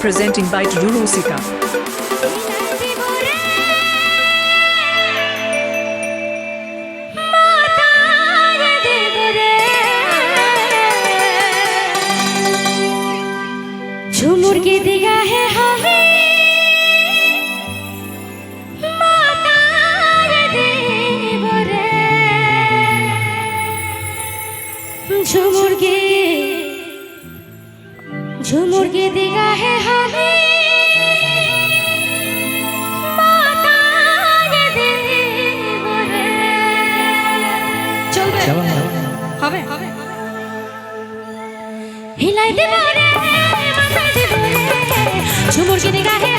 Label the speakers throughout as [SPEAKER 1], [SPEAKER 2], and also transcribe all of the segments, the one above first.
[SPEAKER 1] presenting by
[SPEAKER 2] Eurosika. নিগাহে হবে হবে হবে হিলাই দেবো রে মাথায় দেবো রে ঝুমুর কি নিগাহে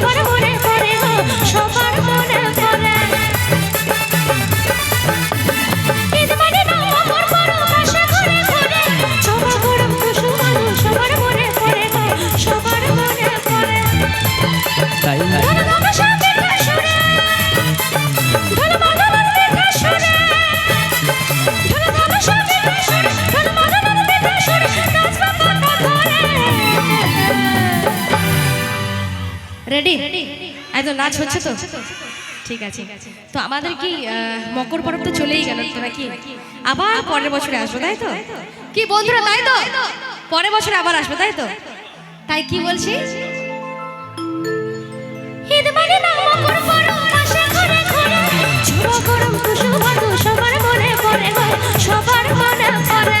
[SPEAKER 2] Vamos, vamos. রেডি একদম নাচ হচ্ছে তো? ঠিক আছে। তো আমাদের কি মকর পরব তো চলেই গেল তোরা কি? আবার পরের বছরে আসব তাই তো? কি বন্ধুরা তাই তো? পরের বছরে আবার আসব তাই তো? তাই কি বলছি? মানে সবার মনে পড়ে সবার মনে পড়ে।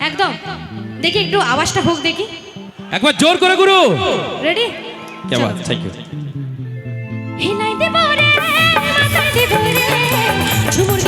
[SPEAKER 2] একদম। দেখি একটু আওয়াজটা হোক দেখি।
[SPEAKER 3] একবার জোর করে গুরু।
[SPEAKER 2] রেডি
[SPEAKER 3] কেমন থ্যাংক
[SPEAKER 2] ইউ হিনাইতে পারে মাথায় দিবরে ঝুমুর